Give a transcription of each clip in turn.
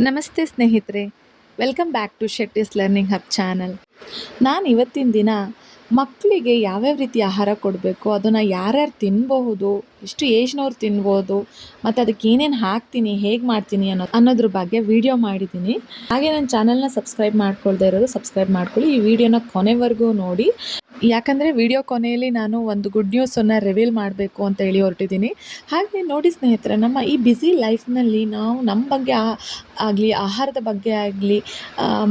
ನಮಸ್ತೆ ಸ್ನೇಹಿತರೆ welcome back to Shetty's learning hub channel ನಾನು ಇವತ್ತಿನ ದಿನ ಮಕ್ಕಳಿಗೆ ಯಾವ್ಯಾವ ರೀತಿ ಆಹಾರ ಕೊಡಬೇಕು, ಅದನ್ನು ಯಾರ್ಯಾರು ತಿನ್ಬಹುದು ಎಷ್ಟು ಏಜ್ನವ್ರು ತಿನ್ಬೋದು, ಮತ್ತು ಅದಕ್ಕೆ ಏನೇನು ಹಾಕ್ತೀನಿ, ಹೇಗೆ ಮಾಡ್ತೀನಿ ಅನ್ನೋ ಅನ್ನೋದ್ರ ಬಗ್ಗೆ ವಿಡಿಯೋ ಮಾಡಿದ್ದೀನಿ. ಹಾಗೆ ನನ್ನ ಚಾನಲ್ನ ಸಬ್ಸ್ಕ್ರೈಬ್ ಮಾಡ್ಕೊಳ್ದೇ ಇರೋದು ಸಬ್ಸ್ಕ್ರೈಬ್ ಮಾಡ್ಕೊಳ್ಳಿ. ಈ ವಿಡಿಯೋನ ಕೊನೆವರೆಗೂ ನೋಡಿ. ಯಾಕಂದರೆ ವಿಡಿಯೋ ಕೊನೆಯಲ್ಲಿ ನಾನು ಒಂದು ಗುಡ್ ನ್ಯೂಸನ್ನು ರಿವೀಲ್ ಮಾಡಬೇಕು ಅಂತ ಹೇಳಿ ಹೊರಟಿದ್ದೀನಿ. ಹಾಗೆ ನೋಡಿ ಸ್ನೇಹಿತರೆ, ನಮ್ಮ ಈ ಬ್ಯುಸಿ ಲೈಫ್ನಲ್ಲಿ ನಾವು ನಮ್ಮ ಬಗ್ಗೆ ಆಗಲಿ, ಆಹಾರದ ಬಗ್ಗೆ ಆಗಲಿ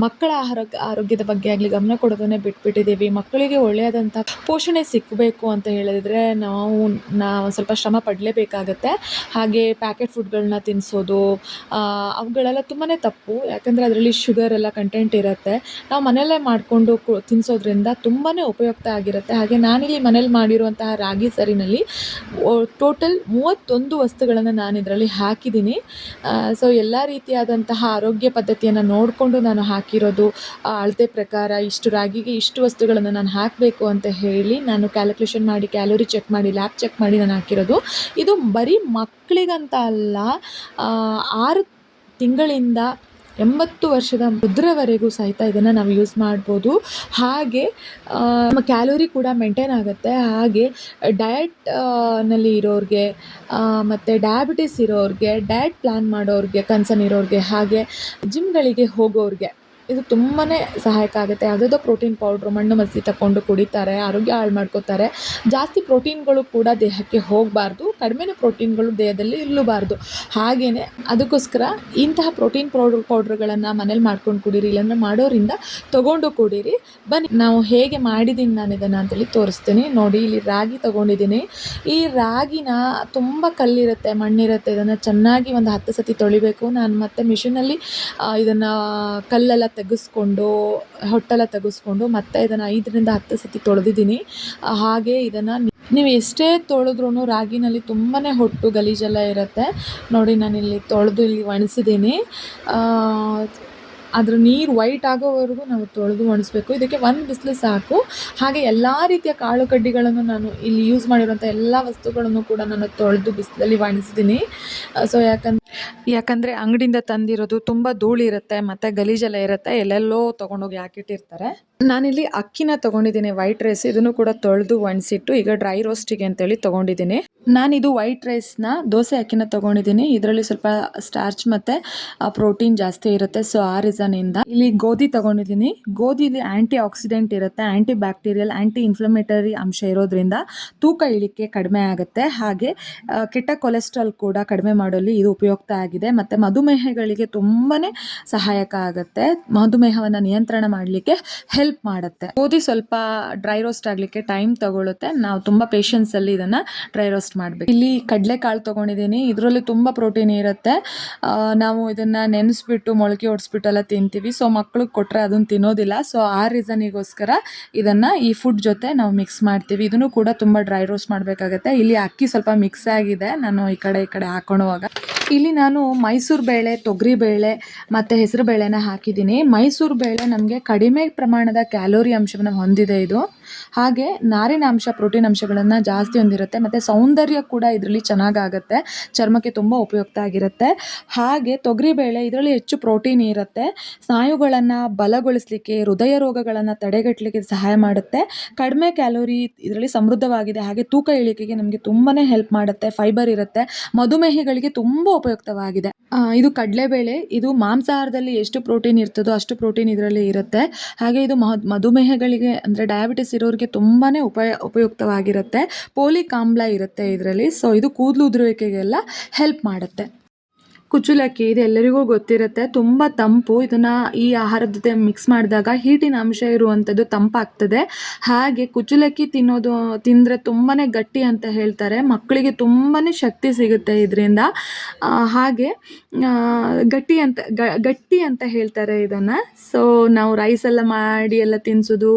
ಮಕ್ಕಳ ಆಹಾರ ಆರೋಗ್ಯದ ಬಗ್ಗೆ ಆಗಲಿ ಗಮನ ಕೊಡೋದನ್ನೇ ಬಿಟ್ಬಿಟ್ಟಿದ್ದೀವಿ. ಮಕ್ಕಳಿಗೆ ಒಳ್ಳೆಯದಂಥ ಪೋಷಣೆ ಸಿಕ್ಕಬೇಕು ಅಂತ ಹೇಳಿದರೆ ನಾವು ನಾವು ಸ್ವಲ್ಪ ಶ್ರಮ ಪಡಲೇಬೇಕಾಗತ್ತೆ. ಹಾಗೆ ಪ್ಯಾಕೆಟ್ ಫುಡ್ಗಳನ್ನ ತಿನ್ನಿಸೋದು ಅವುಗಳೆಲ್ಲ ತುಂಬಾ ತಪ್ಪು. ಯಾಕಂದರೆ ಅದರಲ್ಲಿ ಶುಗರ್ ಎಲ್ಲ ಕಂಟೆಂಟ್ ಇರುತ್ತೆ. ನಾವು ಮನೆಯಲ್ಲೇ ಮಾಡಿಕೊಂಡು ಕು ತಿನ್ನಿಸೋದ್ರಿಂದ ತುಂಬಾ ಉಪಯುಕ್ತ ಆಗಿರುತ್ತೆ. ಹಾಗೆ ನಾನಿಲ್ಲಿ ಮನೇಲಿ ಮಾಡಿರುವಂತಹ ರಾಗಿ ಸರಿನಲ್ಲಿ ಟೋಟಲ್ ಮೂವತ್ತೊಂದು ವಸ್ತುಗಳನ್ನು ನಾನು ಇದರಲ್ಲಿ ಹಾಕಿದ್ದೀನಿ ಸೊ ಎಲ್ಲ ರೀತಿಯಾದಂತಹ ಆರೋಗ್ಯ ಪದ್ಧತಿಯನ್ನು ನೋಡಿಕೊಂಡು ನಾನು ಹಾಕಿರೋದು ಅಳತೆ ಪ್ರಕಾರ ಇಷ್ಟು ರಾಗಿಗೆ ಇಷ್ಟು ವಸ್ತುಗಳನ್ನು ನಾನು ಹಾಕಬೇಕು ಅಂತ ಹೇಳಿ ನಾನು ಕ್ಯಾಲ್ಕುಲೇಷನ್ ಮಾಡಿ ಕ್ಯಾಲೋರಿ ಚೆಕ್ ಮಾಡಿ ಲ್ಯಾಬ್ ಚೆಕ್ ಮಾಡಿ ನಾನು ಹಾಕಿರೋದು ಇದು ಬರೀ ಮಕ್ಕಳಿಗಂತ ಅಲ್ಲ ಆರು ತಿಂಗಳಿಂದ ಎಂಬತ್ತು ವರ್ಷದ ಮುದ್ರವರೆಗೂ ಸಹಿತ ಇದನ್ನು ನಾವು ಯೂಸ್ ಮಾಡ್ಬೋದು. ಹಾಗೆ ನಮ್ಮ ಕ್ಯಾಲೋರಿ ಕೂಡ ಮೇಂಟೈನ್ ಆಗುತ್ತೆ. ಹಾಗೆ ಡಯಟ್ನಲ್ಲಿ ಇರೋರಿಗೆ ಮತ್ತು ಡಯಾಬಿಟಿಸ್ ಇರೋರಿಗೆ ಡಯಟ್ ಪ್ಲ್ಯಾನ್ ಮಾಡೋರಿಗೆ ಕನ್ಸರ್ನ್ ಇರೋರಿಗೆ, ಹಾಗೆ ಜಿಮ್ಗಳಿಗೆ ಹೋಗೋರಿಗೆ. ಇದು ತುಂಬಾ ಸಹಾಯಕ ಆಗುತ್ತೆ. ಯಾವುದಾದ್ರೂ ಪ್ರೋಟೀನ್ ಪೌಡ್ರು, ಮಣ್ಣು ಮಸಿ ತಗೊಂಡು ಕುಡಿತಾರೆ, ಆರೋಗ್ಯ ಹಾಳು ಮಾಡ್ಕೋತಾರೆ. ಜಾಸ್ತಿ ಪ್ರೋಟೀನ್ಗಳು ಕೂಡ ದೇಹಕ್ಕೆ ಹೋಗಬಾರ್ದು. ಕಡಿಮೆನೇ ಪ್ರೋಟೀನ್ಗಳು ದೇಹದಲ್ಲಿ ಇರಲೂಬಾರ್ದು. ಹಾಗೆಯೇ ಅದಕ್ಕೋಸ್ಕರ ಇಂತಹ ಪ್ರೋಟೀನ್ ಪೌಡ್ರ್, ಪೌಡ್ರ್ಗಳನ್ನು ಮನೇಲಿ ಮಾಡ್ಕೊಂಡು ಕುಡೀರಿ, ಇಲ್ಲಾಂದರೆ ಮಾಡೋರಿಂದ ತೊಗೊಂಡು ಕುಡೀರಿ. ಬನ್ನಿ, ನಾವು ಹೇಗೆ ಮಾಡಿದ್ದೀನಿ ನಾನು ಇದನ್ನು ಅಂತೇಳಿ ತೋರಿಸ್ತೀನಿ. ನೋಡಿ, ಇಲ್ಲಿ ರಾಗಿ ತೊಗೊಂಡಿದ್ದೀನಿ. ಈ ರಾಗಿನ ತುಂಬ ಕಲ್ಲಿರುತ್ತೆ, ಮಣ್ಣಿರುತ್ತೆ. ಇದನ್ನು ಚೆನ್ನಾಗಿ ಒಂದು ಹತ್ತು ಸತಿ ತೊಳಿಬೇಕು. ನಾನು ಮತ್ತೆ ಮಿಷಿನಲ್ಲಿ ಇದನ್ನು ಕಲ್ಲೆಲ್ಲ ತೆಗೆಸ್ಕೊಂಡು, ಹೊಟ್ಟೆಲ್ಲ ತೆಗೆಸ್ಕೊಂಡು ಮತ್ತೆ ಇದನ್ನು ಐದರಿಂದ ಹತ್ತು ಸತಿ ತೊಳೆದಿದ್ದೀನಿ. ಹಾಗೆ ಇದನ್ನು ನೀವು ಎಷ್ಟೇ ತೊಳೆದ್ರೂ ರಾಗಿನಲ್ಲಿ ತುಂಬಾ ಹೊಟ್ಟು ಗಲೀಜೆಲ್ಲ ಇರುತ್ತೆ. ನೋಡಿ ನಾನಿಲ್ಲಿ ತೊಳೆದು ಇಲ್ಲಿ ಒಣಸಿದ್ದೀನಿ ಅದ್ರ ನೀರು ವೈಟ್ ಆಗೋವರೆಗೂ ನಾವು ತೊಳೆದು ಒಣಸ್ಬೇಕು. ಇದಕ್ಕೆ ಒಂದು ಬಿಸಿಲು ಸಾಕು. ಹಾಗೆ ಎಲ್ಲ ರೀತಿಯ ಕಾಳು ಕಡ್ಡಿಗಳನ್ನು ನಾನು ಇಲ್ಲಿ ಯೂಸ್ ಮಾಡಿರುವಂಥ ಎಲ್ಲ ವಸ್ತುಗಳನ್ನು ಕೂಡ ನಾನು ತೊಳೆದು ಬಿಸಿಲಲ್ಲಿ ಒಣಸಿದ್ದೀನಿ ಸೊ ಯಾಕಂದ್ರೆ ಯಾಕಂದರೆ ಅಂಗಡಿಯಿಂದ ತಂದಿರೋದು ತುಂಬ ಧೂಳಿರುತ್ತೆ ಮತ್ತು ಗಲೀಜೆಲ್ಲ ಇರುತ್ತೆ ಎಲ್ಲೆಲ್ಲೋ ತೊಗೊಂಡೋಗಿ ಹಾಕಿಟ್ಟಿರ್ತಾರೆ. ನಾನಿಲ್ಲಿ ಅಕ್ಕಿನ ತಗೊಂಡಿದ್ದೀನಿ ವೈಟ್ ರೈಸ್ ಇದನ್ನು ಕೂಡ ತೊಳೆದು ಒಣಸಿಟ್ಟು, ಈಗ ಡ್ರೈ ರೋಸ್ಟಿಗೆ ಅಂತೇಳಿ ತೊಗೊಂಡಿದ್ದೀನಿ. ನಾನಿದು ವೈಟ್ ರೈಸ್ನ ದೋಸೆ ಅಕ್ಕಿನ ತೊಗೊಂಡಿದ್ದೀನಿ. ಇದರಲ್ಲಿ ಸ್ವಲ್ಪ ಸ್ಟಾರ್ಚ್ ಮತ್ತು ಪ್ರೋಟೀನ್ ಜಾಸ್ತಿ ಇರುತ್ತೆ. ಸೊ ಆ ರೀಸನಿಂದ ಇಲ್ಲಿ ಗೋಧಿ ತಗೊಂಡಿದ್ದೀನಿ. ಗೋಧಿಲಿ ಆ್ಯಂಟಿ ಆಕ್ಸಿಡೆಂಟ್ ಇರುತ್ತೆ ಆ್ಯಂಟಿ ಬ್ಯಾಕ್ಟೀರಿಯಲ್ ಆ್ಯಂಟಿ ಇನ್ಫ್ಲಮೇಟರಿ ಅಂಶ ಇರೋದ್ರಿಂದ ತೂಕ ಇಳಿಕೆ ಕಡಿಮೆ ಆಗುತ್ತೆ. ಹಾಗೆ ಕೆಟ್ಟ ಕೊಲೆಸ್ಟ್ರಾಲ್ ಕೂಡ ಕಡಿಮೆ ಮಾಡಲು ಇದು ಉಪಯುಕ್ತ ಆಗಿದೆ. ಮತ್ತು ಮಧುಮೇಹಗಳಿಗೆ ತುಂಬಾ ಸಹಾಯಕ ಆಗುತ್ತೆ. ಮಧುಮೇಹವನ್ನು ನಿಯಂತ್ರಣ ಮಾಡಲಿಕ್ಕೆ ಹೆಲ್ಪ್ ಮಾಡುತ್ತೆ. ಗೋಧಿ ಸ್ವಲ್ಪ ಡ್ರೈ ರೋಸ್ಟ್ ಆಗಲಿಕ್ಕೆ ಟೈಮ್ ತಗೊಳುತ್ತೆ. ನಾವು ತುಂಬಾ ಪೇಷನ್ಸ್ ಅಲ್ಲಿ ಇದನ್ನ ಡ್ರೈ ರೋಸ್ಟ್ ಮಾಡಬೇಕು. ಇಲ್ಲಿ ಕಡಲೆಕಾಳು ತೊಗೊಂಡಿದ್ದೀನಿ ಇದರಲ್ಲಿ ತುಂಬಾ ಪ್ರೋಟೀನ್ ಇರುತ್ತೆ. ನಾವು ಇದನ್ನ ನೆನೆಸ್ಬಿಟ್ಟು ಮೊಳಕೆ ಹೊಡಿಸ್ಬಿಟ್ಟು ಎಲ್ಲ ತಿಂತೀವಿ. ಸೊ ಮಕ್ಳಿಗೆ ಕೊಟ್ರೆ ಅದನ್ನ ತಿನ್ನೋದಿಲ್ಲ. ಸೊ ಆ ರೀಸನಿಗೋಸ್ಕರ ಇದನ್ನ ಈ ಫುಡ್ ಜೊತೆ ನಾವು ಮಿಕ್ಸ್ ಮಾಡ್ತೀವಿ. ಇದನ್ನು ಕೂಡ ತುಂಬಾ ಡ್ರೈ ರೋಸ್ಟ್ ಮಾಡಬೇಕಾಗತ್ತೆ. ಇಲ್ಲಿ ಅಕ್ಕಿ ಸ್ವಲ್ಪ ಮಿಕ್ಸ್ ಆಗಿದೆ. ನಾನು ಈ ಕಡೆ ಈ ಕಡೆ ಹಾಕೊಳ್ಳುವಾಗ ಇಲ್ಲಿ ನಾನು ಮೈಸೂರು ಬೇಳೆ, ತೊಗರಿ ಬೇಳೆ ಮತ್ತು ಹೆಸರು ಬೇಳೆನ ಹಾಕಿದ್ದೀನಿ ಮೈಸೂರು ಬೇಳೆ ನಮಗೆ ಕಡಿಮೆ ಪ್ರಮಾಣದ ಕ್ಯಾಲೋರಿ ಅಂಶವನ್ನು ಹೊಂದಿದೆ ಇದು. ಹಾಗೆ ನಾರಿನ ಅಂಶ ಪ್ರೋಟೀನ್ ಅಂಶಗಳನ್ನು ಜಾಸ್ತಿ ಹೊಂದಿರುತ್ತೆ. ಮತ್ತು ಸೌಂದರ್ಯ ಕೂಡ ಇದರಲ್ಲಿ ಚೆನ್ನಾಗಾಗತ್ತೆ. ಚರ್ಮಕ್ಕೆ ತುಂಬ ಉಪಯುಕ್ತ ಆಗಿರುತ್ತೆ. ಹಾಗೆ ತೊಗರಿಬೇಳೆ ಇದರಲ್ಲಿ ಹೆಚ್ಚು ಪ್ರೋಟೀನ್ ಇರುತ್ತೆ. ಸ್ನಾಯುಗಳನ್ನು ಬಲಗೊಳಿಸಲಿಕ್ಕೆ, ಹೃದಯ ರೋಗಗಳನ್ನು ತಡೆಗಟ್ಟಲಿಕ್ಕೆ ಸಹಾಯ ಮಾಡುತ್ತೆ. ಕಡಿಮೆ ಕ್ಯಾಲೋರಿ ಇದರಲ್ಲಿ ಸಮೃದ್ಧವಾಗಿದೆ. ಹಾಗೆ ತೂಕ ಇಳಿಕೆಗೆ ನಮಗೆ ತುಂಬಾ ಹೆಲ್ಪ್ ಮಾಡುತ್ತೆ. ಫೈಬರ್ ಇರುತ್ತೆ. ಮಧುಮೇಹಿಗಳಿಗೆ ತುಂಬ ಉಪಯುಕ್ತವಾಗಿದೆ. ಇದು ಕಡಲೆಬೇಳೆ. ಇದು ಮಾಂಸಾಹಾರದಲ್ಲಿ ಎಷ್ಟು ಪ್ರೋಟೀನ್ ಇರ್ತದೋ ಅಷ್ಟು ಪ್ರೋಟೀನ್ ಇದರಲ್ಲಿ ಇರುತ್ತೆ. ಹಾಗೆ ಇದು ಮಹ ಮಧುಮೇಹಗಳಿಗೆ ಅಂದರೆ ಡಯಾಬಿಟಿಸ್ ಇರೋರಿಗೆ ತುಂಬಾ ಉಪಯ, ಉಪಯುಕ್ತವಾಗಿರುತ್ತೆ. ಪೋಲಿಕ್ ಇರುತ್ತೆ ಇದರಲ್ಲಿ. ಸೊ ಇದು ಕೂದಲು ಉದುರುವಿಕೆಗೆಲ್ಲ ಹೆಲ್ಪ್ ಮಾಡುತ್ತೆ. ಕುಚುಲಕ್ಕಿ ಇದು ಎಲ್ಲರಿಗೂ ಗೊತ್ತಿರುತ್ತೆ. ತುಂಬ ತಂಪು. ಇದನ್ನು ಈ ಆಹಾರದ ಜೊತೆ ಮಿಕ್ಸ್ ಮಾಡಿದಾಗ ಹೀಟಿನ ಅಂಶ ಇರುವಂಥದ್ದು ತಂಪಾಗ್ತದೆ. ಹಾಗೆ ಕುಚುಲಕ್ಕಿ ತಿನ್ನೋದು, ತಿಂದರೆ ತುಂಬಾ ಗಟ್ಟಿ ಅಂತ ಹೇಳ್ತಾರೆ. ಮಕ್ಕಳಿಗೆ ತುಂಬಾ ಶಕ್ತಿ ಸಿಗುತ್ತೆ ಇದರಿಂದ. ಹಾಗೆ ಗಟ್ಟಿ ಅಂತ ಗಟ್ಟಿ ಅಂತ ಹೇಳ್ತಾರೆ ಇದನ್ನು. ಸೊ ನಾವು ರೈಸ್ ಎಲ್ಲ ಮಾಡಿ ಎಲ್ಲ ತಿನ್ನಿಸೋದು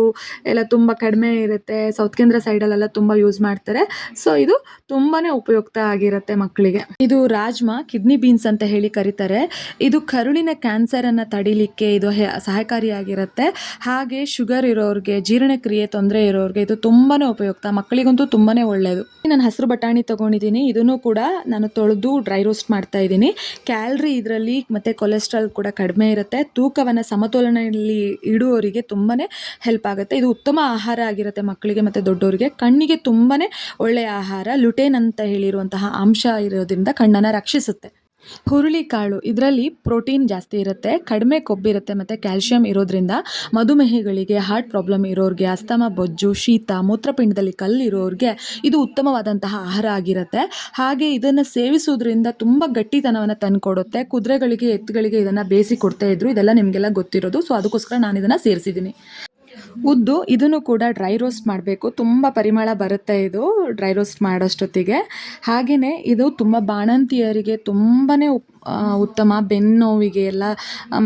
ಎಲ್ಲ ತುಂಬ ಕಡಿಮೆ ಇರುತ್ತೆ. ಸೌತ್ ಕೇಂದ್ರ ಸೈಡಲ್ಲೆಲ್ಲ ತುಂಬ ಯೂಸ್ ಮಾಡ್ತಾರೆ. ಸೊ ಇದು ತುಂಬಾ ಉಪಯುಕ್ತ ಆಗಿರುತ್ತೆ ಮಕ್ಕಳಿಗೆ. ಇದು ರಾಜ್ಮಾ ಕಿಡ್ನಿ ಬೀನ್ಸ್ ಅಂತ ಹೇಳಿ ಕರೀತಾರೆ. ಇದು ಕರುಳಿನ ಕ್ಯಾನ್ಸರನ್ನು ತಡಿಲಿಕ್ಕೆ ಇದು ಸಹಕಾರಿಯಾಗಿರುತ್ತೆ. ಹಾಗೆ ಶುಗರ್ ಇರೋರಿಗೆ, ಜೀರ್ಣಕ್ರಿಯೆ ತೊಂದರೆ ಇರೋರಿಗೆ ಇದು ತುಂಬಾ ಉಪಯುಕ್ತ. ಮಕ್ಕಳಿಗಂತೂ ತುಂಬಾ ಒಳ್ಳೆಯದು ನಾನು ಹಸಿರು ಬಟಾಣಿ ತಗೊಂಡಿದ್ದೀನಿ. ಇದನ್ನು ಕೂಡ ನಾನು ತೊಳೆದು ಡ್ರೈ ರೋಸ್ಟ್ ಮಾಡ್ತಾ ಇದ್ದೀನಿ. ಕ್ಯಾಲ್ರಿ ಇದರಲ್ಲಿ ಮತ್ತು ಕೊಲೆಸ್ಟ್ರಾಲ್ ಕೂಡ ಕಡಿಮೆ ಇರುತ್ತೆ. ತೂಕವನ್ನು ಸಮತೋಲನದಲ್ಲಿ ಇಡುವವರಿಗೆ ತುಂಬಾ ಹೆಲ್ಪ್ ಆಗುತ್ತೆ. ಇದು ಉತ್ತಮ ಆಹಾರ ಆಗಿರುತ್ತೆ ಮಕ್ಕಳಿಗೆ ಮತ್ತು ದೊಡ್ಡವರಿಗೆ ಕಣ್ಣಿಗೆ ತುಂಬಾ ಒಳ್ಳೆಯ ಆಹಾರ. ಲುಟೇನ್ ಅಂತ ಹೇಳಿರುವಂತಹ ಅಂಶ ಇರೋದ್ರಿಂದ ಕಣ್ಣನ್ನು ರಕ್ಷಿಸುತ್ತೆ. ಹುರುಳಿಕಾಳು ಇದರಲ್ಲಿ ಪ್ರೋಟೀನ್ ಜಾಸ್ತಿ ಇರುತ್ತೆ, ಕಡಿಮೆ ಕೊಬ್ಬಿರುತ್ತೆ ಮತ್ತು ಕ್ಯಾಲ್ಶಿಯಂ ಇರೋದ್ರಿಂದ ಮಧುಮೇಹಿಗಳಿಗೆ ಹಾರ್ಟ್ ಪ್ರಾಬ್ಲಮ್ ಇರೋರಿಗೆ, ಅಸ್ತಮ, ಬೊಜ್ಜು, ಶೀತ, ಮೂತ್ರಪಿಂಡದಲ್ಲಿ ಕಲ್ಲು ಇರೋರಿಗೆ ಇದು ಉತ್ತಮವಾದಂತಹ ಆಹಾರ ಆಗಿರುತ್ತೆ. ಹಾಗೆ ಇದನ್ನು ಸೇವಿಸೋದ್ರಿಂದ ತುಂಬ ಗಟ್ಟಿತನವನ್ನು ತಂದುಕೊಡುತ್ತೆ. ಕುದುರೆಗಳಿಗೆ, ಎತ್ತುಗಳಿಗೆ ಇದನ್ನು ಬೇಯಿಸಿ ಕೊಡ್ತಾ ಇದ್ರು, ಇದೆಲ್ಲ ನಿಮಗೆಲ್ಲ ಗೊತ್ತಿರೋದು. ಸೊ ಅದಕ್ಕೋಸ್ಕರ ನಾನು ಇದನ್ನು ಸೇರಿಸಿದ್ದೀನಿ. ಉದ್ದು ಇದನ್ನು ಕೂಡ ಡ್ರೈ ರೋಸ್ಟ್ ಮಾಡಬೇಕು. ತುಂಬ ಪರಿಮಳ ಬರುತ್ತೆ ಇದು ಡ್ರೈ ರೋಸ್ಟ್ ಮಾಡೋಷ್ಟೊತ್ತಿಗೆ. ಹಾಗೆಯೇ ಇದು ತುಂಬ ಬಾಣಂತಿಯರಿಗೆ ತುಂಬಾ ಉತ್ತಮ ಬೆನ್ನು ನೋವಿಗೆ ಎಲ್ಲ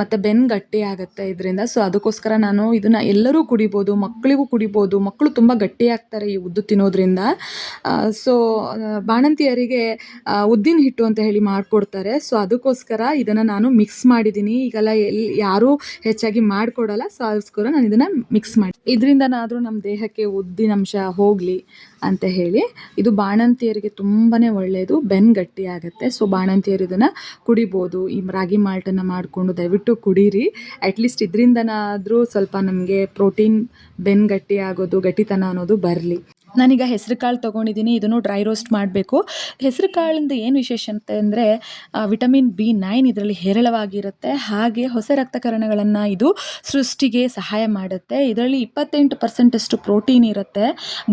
ಮತ್ತು ಬೆನ್ನು ಗಟ್ಟಿ ಆಗುತ್ತೆ ಇದರಿಂದ. ಸೊ ಅದಕ್ಕೋಸ್ಕರ ನಾನು ಇದನ್ನು ಎಲ್ಲರೂ ಕುಡಿಬೋದು ಮಕ್ಕಳಿಗೂ ಕುಡಿಬೋದು ಮಕ್ಕಳು ತುಂಬ ಗಟ್ಟಿಯಾಗ್ತಾರೆ ಈ ಉದ್ದು ತಿನ್ನೋದ್ರಿಂದ. ಸೊ ಬಾಣಂತಿಯರಿಗೆ ಉದ್ದಿನ ಹಿಟ್ಟು ಅಂತ ಹೇಳಿ ಮಾಡಿಕೊಡ್ತಾರೆ. ಸೊ ಅದಕ್ಕೋಸ್ಕರ ಇದನ್ನು ನಾನು ಮಿಕ್ಸ್ ಮಾಡಿದ್ದೀನಿ. ಈಗೆಲ್ಲ ಎಲ್ಲಿ ಯಾರೂ ಹೆಚ್ಚಾಗಿ ಮಾಡಿಕೊಡಲ್ಲ. ಸೊ ಅದಕ್ಕೋಸ್ಕರ ನಾನು ಇದನ್ನು ಮಿಕ್ಸ್ ಮಾಡಿ ಇದರಿಂದನಾದರೂ ನಮ್ಮ ದೇಹಕ್ಕೆ ಉದ್ದಿನಂಶ ಹೋಗಲಿ. ಅಂತ ಹೇಳಿ. ಇದು ಬಾಣಂತಿಯರಿಗೆ ತುಂಬಾ ಒಳ್ಳೆಯದು ಬೆನ್ ಗಟ್ಟಿ ಆಗುತ್ತೆ. ಸೊ ಬಾಣಂತಿಯರು ಇದನ್ನು ಕುಡಿಬೋದು. ಈ ರಾಗಿ ಮಾಲ್ಟನ್ನು ಮಾಡಿಕೊಂಡು ದಯವಿಟ್ಟು ಕುಡೀರಿ. ಅಟ್ಲೀಸ್ಟ್ ಇದರಿಂದನಾದರೂ ಸ್ವಲ್ಪ ನಮಗೆ ಪ್ರೋಟೀನ್ ಬೆನ್ ಗಟ್ಟಿ ಆಗೋದು, ಗಟ್ಟಿತನ ಅನ್ನೋದು ಬರಲಿ. ನಾನೀಗ ಹೆಸರು ಕಾಳು ತೊಗೊಂಡಿದ್ದೀನಿ ಇದನ್ನು ಡ್ರೈ ರೋಸ್ಟ್ ಮಾಡಬೇಕು. ಹೆಸರು ಕಾಳಿಂದ ಏನು ವಿಶೇಷ ಅಂತ ಅಂದರೆ ವಿಟಮಿನ್ ಬಿ ನೈನ್ ಇದರಲ್ಲಿ ಹೇರಳವಾಗಿರುತ್ತೆ. ಹಾಗೆ ಹೊಸ ರಕ್ತಕರಣಗಳನ್ನು ಇದು ಸೃಷ್ಟಿಗೆ ಸಹಾಯ ಮಾಡುತ್ತೆ. ಇದರಲ್ಲಿ ಇಪ್ಪತ್ತೆಂಟು ಪರ್ಸೆಂಟಷ್ಟು ಪ್ರೋಟೀನ್ ಇರುತ್ತೆ.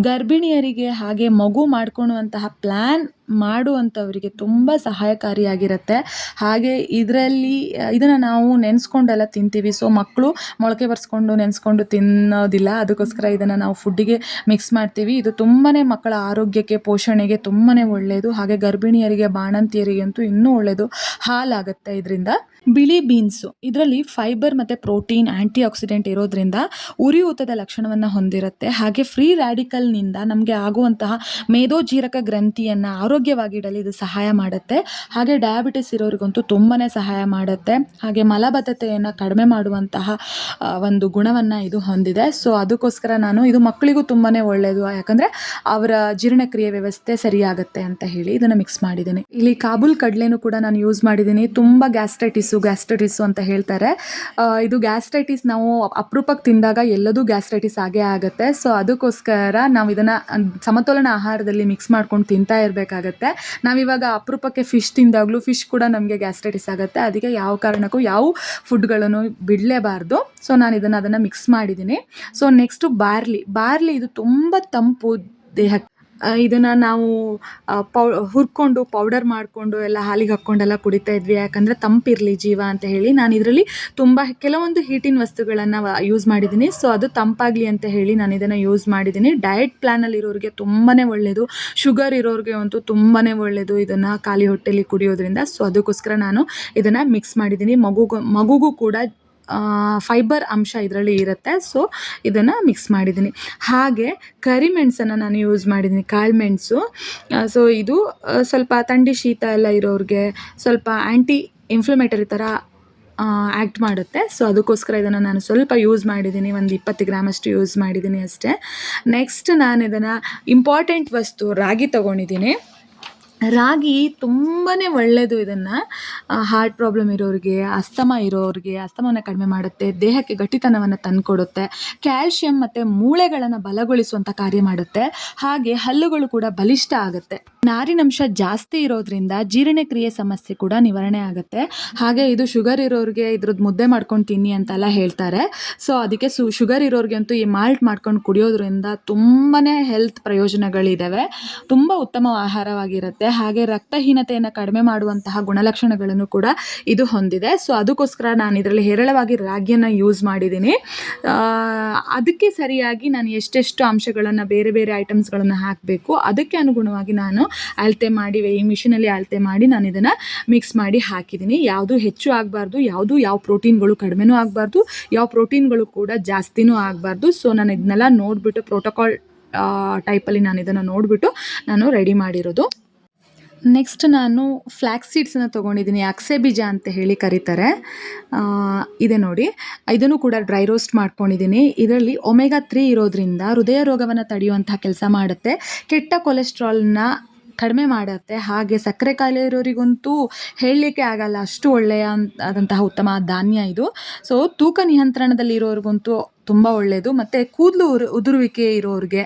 ಗರ್ಭಿಣಿಯರಿಗೆ ಹಾಗೆ ಮಗು ಮಾಡ್ಕೊಳ್ಳುವಂತಹ ಪ್ಲ್ಯಾನ್ ಮಾಡುವಂಥವರಿಗೆ ತುಂಬ ಸಹಾಯಕಾರಿಯಾಗಿರುತ್ತೆ. ಹಾಗೆ ಇದರಲ್ಲಿ, ಇದನ್ನು ನಾವು ನೆನೆಸ್ಕೊಂಡೆಲ್ಲ ತಿಂತೀವಿ. ಸೊ ಮಕ್ಕಳು ಮೊಳಕೆ ಬರೆಸ್ಕೊಂಡು ನೆನೆಸ್ಕೊಂಡು ತಿನ್ನೋದಿಲ್ಲ. ಅದಕ್ಕೋಸ್ಕರ ಇದನ್ನು ನಾವು ಫುಡ್ಡಿಗೆ ಮಿಕ್ಸ್ ಮಾಡ್ತೀವಿ. ಇದು ತುಂಬಾ ಮಕ್ಕಳ ಆರೋಗ್ಯಕ್ಕೆ, ಪೋಷಣೆಗೆ ತುಂಬಾ ಒಳ್ಳೆಯದು ಹಾಗೆ ಗರ್ಭಿಣಿಯರಿಗೆ ಬಾಣಂತಿಯರಿಗೆ ಅಂತೂ ಇನ್ನೂ ಒಳ್ಳೆಯದು ಹಾಲಾಗುತ್ತೆ ಇದರಿಂದ. ಬಿಳಿ ಬೀನ್ಸು. ಇದರಲ್ಲಿ ಫೈಬರ್ ಮತ್ತು ಪ್ರೋಟೀನ್ ಆ್ಯಂಟಿ ಆಕ್ಸಿಡೆಂಟ್ ಇರೋದ್ರಿಂದ ಉರಿಯೂತದ ಲಕ್ಷಣವನ್ನು ಹೊಂದಿರುತ್ತೆ. ಹಾಗೆ ಫ್ರೀ ರ್ಯಾಡಿಕಲ್ನಿಂದ ನಮಗೆ ಆಗುವಂತಹ ಮೇಧೋಜೀರಕ ಗ್ರಂಥಿಯನ್ನು ಆರೋಗ್ಯವಾಗಿಡಲು ಇದು ಸಹಾಯ ಮಾಡುತ್ತೆ. ಹಾಗೆ ಡಯಾಬಿಟಿಸ್ ಇರೋರಿಗಂತೂ ತುಂಬಾ ಸಹಾಯ ಮಾಡುತ್ತೆ. ಹಾಗೆ ಮಲಬದ್ಧತೆಯನ್ನು ಕಡಿಮೆ ಮಾಡುವಂತಹ ಒಂದು ಗುಣವನ್ನು ಇದು ಹೊಂದಿದೆ. ಸೊ ಅದಕ್ಕೋಸ್ಕರ ನಾನು ಇದು ಮಕ್ಕಳಿಗೂ ತುಂಬಾ ಒಳ್ಳೆಯದು ಯಾಕಂದರೆ ಅವರ ಜೀರ್ಣಕ್ರಿಯೆ ವ್ಯವಸ್ಥೆ ಸರಿಯಾಗುತ್ತೆ ಅಂತ ಹೇಳಿ ಇದನ್ನು ಮಿಕ್ಸ್ ಮಾಡಿದ್ದೀನಿ. ಇಲ್ಲಿ ಕಾಬೂಲ್ ಕಡಲೆನೂ ಕೂಡ ನಾನು ಯೂಸ್ ಮಾಡಿದ್ದೀನಿ. ತುಂಬ ಗ್ಯಾಸ್ಟ್ರೈಟಿಸು ಗ್ಯಾಸ್ಟ್ರೈಟಿಸು ಅಂತ ಹೇಳ್ತಾರೆ. ಇದು ಗ್ಯಾಸ್ಟ್ರೈಟಿಸ್ ನಾವು ಅಪರೂಪಕ್ಕೆ ತಿಂದಾಗ ಎಲ್ಲದೂ ಗ್ಯಾಸ್ಟ್ರೈಟಿಸ್ ಆಗೇ ಆಗುತ್ತೆ. ಸೊ, ಅದಕ್ಕೋಸ್ಕರ ನಾವು ಇದನ್ನು, ಸಮತೋಲನ ಆಹಾರದಲ್ಲಿ ಮಿಕ್ಸ್ ಮಾಡ್ಕೊಂಡು ತಿಂತಾ ಇರಬೇಕಾಗತ್ತೆ. ನಾವಿವಾಗ ಅಪರೂಪಕ್ಕೆ ಫಿಶ್ ತಿಂದಾಗಲೂ ಫಿಶ್ ಕೂಡ ನಮಗೆ ಗ್ಯಾಸ್ಟ್ರೈಟಿಸ್ ಆಗುತ್ತೆ. ಅದಕ್ಕೆ ಯಾವ ಕಾರಣಕ್ಕೂ ಯಾವ ಫುಡ್ಗಳನ್ನು ಬಿಡಲೇಬಾರ್ದು. ಸೊ, ನಾನು ಇದನ್ನು, ಅದನ್ನು ಮಿಕ್ಸ್ ಮಾಡಿದ್ದೀನಿ. So, next barley. ಬಾರ್ಲಿ ಇದು ತುಂಬ ತಂಪು ದೇಹಕ್ಕೆ ಇದನ್ನು ನಾವು ಪೌ, ಹುರ್ಕೊಂಡು ಪೌಡರ್ ಮಾಡಿಕೊಂಡು ಎಲ್ಲ ಹಾಲಿಗೆ ಹಾಕ್ಕೊಂಡೆಲ್ಲ ಕುಡಿತಾ ಇದ್ವಿ. ಯಾಕಂದರೆ ತಂಪಿರಲಿ ಜೀವ ಅಂತ ಹೇಳಿ ನಾನು ಇದರಲ್ಲಿ ತುಂಬ ಕೆಲವೊಂದು ಹೀಟಿನ ವಸ್ತುಗಳನ್ನು ಯೂಸ್ ಮಾಡಿದ್ದೀನಿ ಸೊ ಅದು ತಂಪಾಗಲಿ ಅಂತ ಹೇಳಿ ನಾನು ಇದನ್ನು ಯೂಸ್ ಮಾಡಿದ್ದೀನಿ ಡಯಟ್ ಪ್ಲ್ಯಾನಲ್ಲಿ ಇರೋರಿಗೆ ತುಂಬಾ ಒಳ್ಳೆಯದು ಶುಗರ್ ಇರೋರಿಗೆ ಅಂತೂ ತುಂಬಾ ಒಳ್ಳೆಯದು ಇದನ್ನು ಖಾಲಿ ಹೊಟ್ಟೆಲಿ ಕುಡಿಯೋದ್ರಿಂದ. ಸೊ ಅದಕ್ಕೋಸ್ಕರ ನಾನು ಇದನ್ನು ಮಿಕ್ಸ್ ಮಾಡಿದ್ದೀನಿ ಮಗುಗೂ ಮಗುಗೂ ಕೂಡ ಫೈಬರ್ ಅಂಶ ಇದರಲ್ಲಿ ಇರುತ್ತೆ. ಸೊ ಇದನ್ನು ಮಿಕ್ಸ್ ಮಾಡಿದ್ದೀನಿ. ಹಾಗೆ ಕರಿಮೆಣಸನ್ನು ನಾನು ಯೂಸ್ ಮಾಡಿದ್ದೀನಿ ಕಾಳುಮೆಣಸು ಸೊ ಇದು ಸ್ವಲ್ಪ ಥಂಡಿ ಶೀತ ಎಲ್ಲ ಇರೋರಿಗೆ ಸ್ವಲ್ಪ ಆ್ಯಂಟಿ ಇನ್ಫ್ಲಮೇಟರಿ ಥರ ಆ್ಯಕ್ಟ್ ಮಾಡುತ್ತೆ. ಸೊ ಅದಕ್ಕೋಸ್ಕರ ಇದನ್ನು ನಾನು ಸ್ವಲ್ಪ ಯೂಸ್ ಮಾಡಿದ್ದೀನಿ. ಒಂದು ಇಪ್ಪತ್ತು ಗ್ರಾಮಷ್ಟು ಯೂಸ್ ಮಾಡಿದ್ದೀನಿ ಅಷ್ಟೇ. ನೆಕ್ಸ್ಟ್ ನಾನು ಇದನ್ನು ಇಂಪಾರ್ಟೆಂಟ್ ವಸ್ತು ರಾಗಿ ತೊಗೊಂಡಿದ್ದೀನಿ. ರಾಗಿ ತುಂಬಾ ಒಳ್ಳೆಯದು ಇದನ್ನು. ಹಾರ್ಟ್ ಪ್ರಾಬ್ಲಮ್ ಇರೋರಿಗೆ, ಅಸ್ತಮ ಇರೋರಿಗೆ, ಅಸ್ತಮವನ್ನು ಕಡಿಮೆ ಮಾಡುತ್ತೆ, ದೇಹಕ್ಕೆ ಗಟ್ಟಿತನವನ್ನು ತಂದುಕೊಡುತ್ತೆ ಕ್ಯಾಲ್ಶಿಯಂ ಮತ್ತು ಮೂಳೆಗಳನ್ನು ಬಲಗೊಳಿಸುವಂಥ ಕಾರ್ಯ ಮಾಡುತ್ತೆ, ಹಾಗೆ ಹಲ್ಲುಗಳು ಕೂಡ ಬಲಿಷ್ಠ ಆಗುತ್ತೆ. ನಾರಿನಂಶ ಜಾಸ್ತಿ ಇರೋದ್ರಿಂದ ಜೀರ್ಣಕ್ರಿಯೆ ಸಮಸ್ಯೆ ಕೂಡ ನಿವಾರಣೆ ಆಗುತ್ತೆ. ಹಾಗೆ ಇದು ಶುಗರ್ ಇರೋರಿಗೆ ಇದ್ರದ್ದು ಮುದ್ದೆ ಮಾಡ್ಕೊಂಡು ತಿನ್ನಿ ಅಂತೆಲ್ಲ ಹೇಳ್ತಾರೆ. ಸೊ ಅದಕ್ಕೆ ಸು ಶುಗರ್ ಇರೋರಿಗೆ ಅಂತೂ ಈ ಮಾಲ್ಟ್ ಮಾಡ್ಕೊಂಡು ಕುಡಿಯೋದ್ರಿಂದ ತುಂಬಾ ಹೆಲ್ತ್ ಪ್ರಯೋಜನಗಳಿದ್ದಾವೆ ತುಂಬ ಉತ್ತಮ ಆಹಾರವಾಗಿರುತ್ತೆ. ಹಾಗೆ ರಕ್ತಹೀನತೆಯನ್ನು ಕಡಿಮೆ ಮಾಡುವಂತಹ ಗುಣಲಕ್ಷಣಗಳನ್ನು ಕೂಡ ಇದು ಹೊಂದಿದೆ. ಸೊ ಅದಕ್ಕೋಸ್ಕರ ನಾನು ಇದರಲ್ಲಿ ಹೇರಳವಾಗಿ ರಾಗಿಯನ್ನು ಯೂಸ್ ಮಾಡಿದ್ದೀನಿ. ಅದಕ್ಕೆ ಸರಿಯಾಗಿ ನಾನು ಎಷ್ಟೆಷ್ಟು ಅಂಶಗಳನ್ನು ಬೇರೆ ಬೇರೆ ಐಟಮ್ಸ್ಗಳನ್ನು ಹಾಕಬೇಕು, ಅದಕ್ಕೆ ಅನುಗುಣವಾಗಿ ನಾನು ಅಳತೆ ಮಾಡಿ, ಈ ಮಿಷಿನಲ್ಲಿ ಅಳತೆ ಮಾಡಿ ನಾನು ಇದನ್ನು ಮಿಕ್ಸ್ ಮಾಡಿ ಹಾಕಿದ್ದೀನಿ. ಯಾವುದು ಹೆಚ್ಚು ಆಗಬಾರ್ದು, ಯಾವುದು ಯಾವ ಪ್ರೋಟೀನ್ಗಳು ಕಡಿಮೆನೂ ಆಗಬಾರ್ದು, ಯಾವ ಪ್ರೋಟೀನ್ಗಳು ಕೂಡ ಜಾಸ್ತಿನೂ ಆಗಬಾರ್ದು. ಸೊ ನಾನು ಇದನ್ನೆಲ್ಲ ನೋಡಿಬಿಟ್ಟು ಪ್ರೋಟೋಕಾಲ್ ಟೈಪಲ್ಲಿ ನಾನು ಇದನ್ನು ನೋಡಿಬಿಟ್ಟು ನಾನು ರೆಡಿ ಮಾಡಿರೋದು. ನೆಕ್ಸ್ಟ್ ನಾನು ಫ್ಲ್ಯಾಕ್ಸ್ ಸೀಡ್ಸನ್ನು ತೊಗೊಂಡಿದ್ದೀನಿ ಅಕ್ಸೆ ಬೀಜ ಅಂತ ಹೇಳಿ ಕರೀತಾರೆ. ಇದೆ ನೋಡಿ. ಇದನ್ನು ಕೂಡ ಡ್ರೈ ರೋಸ್ಟ್ ಮಾಡ್ಕೊಂಡಿದ್ದೀನಿ. ಇದರಲ್ಲಿ ಒಮೆಗಾ ತ್ರೀ ಇರೋದ್ರಿಂದ ಹೃದಯ ರೋಗವನ್ನು ತಡೆಯುವಂತಹ ಕೆಲಸ ಮಾಡುತ್ತೆ. ಕೆಟ್ಟ ಕೊಲೆಸ್ಟ್ರಾಲ್ನ ಕಡಿಮೆ ಮಾಡುತ್ತೆ. ಹಾಗೆ ಸಕ್ಕರೆ ಕಾಯಿಲೆ ಇರೋರಿಗಂತೂ ಹೇಳಲಿಕ್ಕೆ ಆಗಲ್ಲ. ಅಷ್ಟು ಒಳ್ಳೆಯ ಆದಂತಹ ಉತ್ತಮ ಧಾನ್ಯ ಇದು. ಸೊ ತೂಕ ನಿಯಂತ್ರಣದಲ್ಲಿ ಇರೋರಿಗಂತೂ ತುಂಬ ಒಳ್ಳೆಯದು ಮತ್ತು ಕೂದಲು ಉರು, ಉದುರುವಿಕೆ ಇರೋರಿಗೆ